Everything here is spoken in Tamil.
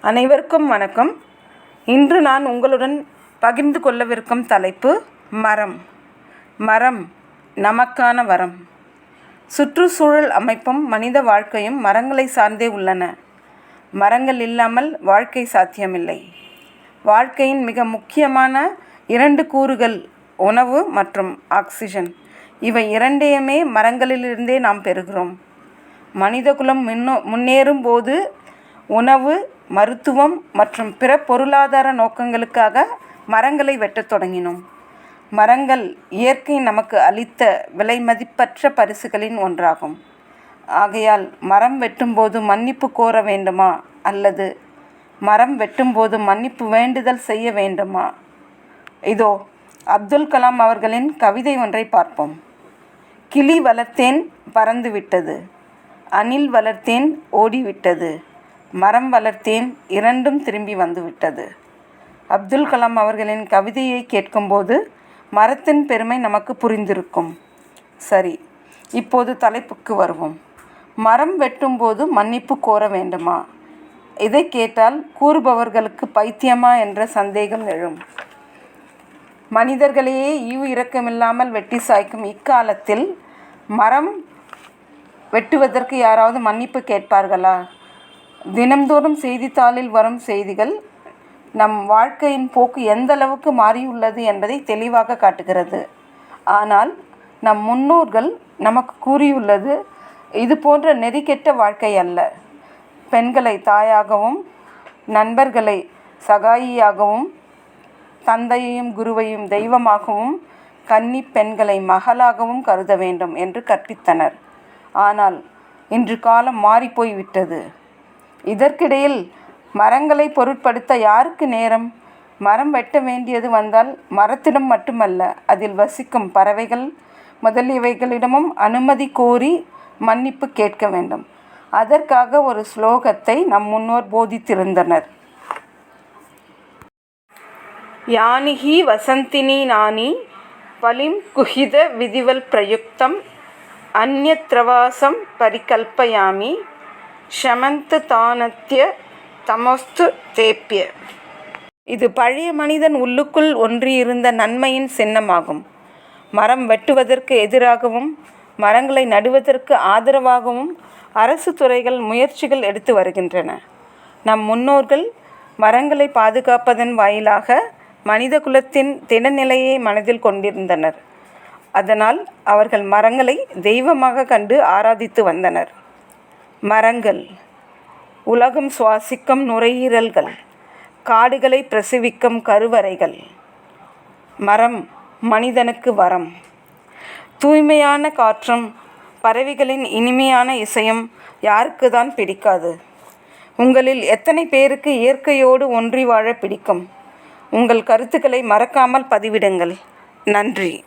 அனைவருக்கும் வணக்கம். இன்று நான் உங்களுடன் பகிர்ந்து கொள்ளவிருக்கும் தலைப்பு மரம். மரம் நமக்கான வரம். சுற்றுச்சூழல் அமைப்பும் மனித வாழ்க்கையும் மரங்களை சார்ந்தே உள்ளன. மரங்கள் இல்லாமல் வாழ்க்கை சாத்தியமில்லை. வாழ்க்கையின் மிக முக்கியமான இரண்டு கூறுகள் உணவு மற்றும் ஆக்சிஜன். இவை இரண்டையுமே மரங்களிலிருந்தே நாம் பெறுகிறோம். மனிதகுலம் முன்னோ முன்னேறும் போது உணவு மருத்துவம் மற்றும் பிற பொருளாதார நோக்கங்களுக்காக மரங்களை வெட்டத் தொடங்கினோம். மரங்கள் இயற்கை நமக்கு அளித்த விலைமதிப்பற்ற பரிசுகளின் ஒன்றாகும். ஆகையால் மரம் வெட்டும்போது மன்னிப்பு கோர வேண்டுமா? அல்லது மரம் வெட்டும்போது மன்னிப்பு வேண்டுதல் செய்ய வேண்டுமா? இதோ அப்துல் கலாம் அவர்களின் கவிதை ஒன்றை பார்ப்போம். கிளி வளர்த்தேன் பறந்து விட்டது. அணில் வளர்த்தேன் ஓடிவிட்டது. மரம் வளர்த்தேன் இரண்டும் திரும்பி வந்துவிட்டது. அப்துல் கலாம் அவர்களின் கவிதையை கேட்கும்போது மரத்தின் பெருமை நமக்கு புரிந்திருக்கும். சரி இப்போது தலைப்புக்கு வருவோம். மரம் வெட்டும்போது மன்னிப்பு கோர வேண்டுமா? இதை கேட்டால் கூறுபவர்களுக்கு பைத்தியமா என்ற சந்தேகம் எழும். மனிதர்களையே ஈவு இரக்கமில்லாமல் வெட்டி சாய்க்கும் இக்காலத்தில் மரம் வெட்டுவதற்கு யாராவது மன்னிப்பு கேட்பார்களா? தினம்தோறும் செய்தித்தாளில் வரும் செய்திகள் நம் வாழ்க்கையின் போக்கு எந்த அளவுக்கு மாறியுள்ளது என்பதை தெளிவாக காட்டுகிறது. ஆனால் நம் முன்னோர்கள் நமக்கு கூறியுள்ளது இது போன்ற நெறிக்கெட்ட வாழ்க்கை அல்ல. பெண்களை தாயாகவும் நண்பர்களை சகாயியாகவும் தந்தையையும் குருவையும் தெய்வமாகவும் கன்னி பெண்களை மகளாகவும் கருத வேண்டும் என்று கற்பித்தனர். ஆனால் இன்று காலம் மாறிப்போய்விட்டது. இதற்கிடையில் மரங்களை பொருட்படுத்த யாருக்கு நேரம்? மரம் வெட்ட வேண்டியது வந்தால் மரத்திடம் மட்டுமல்ல அதில் வசிக்கும் பறவைகள் முதலியவைகளிடமும் அனுமதி கோரி மன்னிப்பு கேட்க வேண்டும். அதற்காக ஒரு ஸ்லோகத்தை நம் முன்னோர் போதித்திருந்தனர். யானிகி வசந்தினி நானி பலிம் குஹித விதிவல் பிரயுக்தம் அந்நத்ரவாசம் பரிகல்பயாமி ஷமந்து தானத்திய தமஸ்து தேப்பிய இது பழைய மனிதன் உள்ளுக்குள் ஒன்றியிருந்த நன்மையின் சின்னமாகும். மரம் வெட்டுவதற்கு எதிராகவும் மரங்களை நடுவதற்கு ஆதரவாகவும் அரசு துறைகள் முயற்சிகள் எடுத்து வருகின்றன. நம் முன்னோர்கள் மரங்களை பாதுகாப்பதன் வாயிலாக மனித குலத்தின் தினநிலையை மனதில் கொண்டிருந்தனர். அதனால் அவர்கள் மரங்களை தெய்வமாக கண்டு ஆராதித்து வந்தனர். மரங்கள். உலகம் சுவாசிக்கும் நுரையீரல்கள். காடுகளை பிரசவிக்கும் கருவறைகள். மரம் மனிதனுக்கு வரம். தூய்மையான காற்றும் பறவைகளின் இனிமையான இசையும் யாருக்கு தான் பிடிக்காது? உங்களில் எத்தனை பேருக்கு இயற்கையோடு ஒன்றி வாழ பிடிக்கும்? உங்கள் கருத்துக்களை மறக்காமல் பதிவிடுங்கள். நன்றி.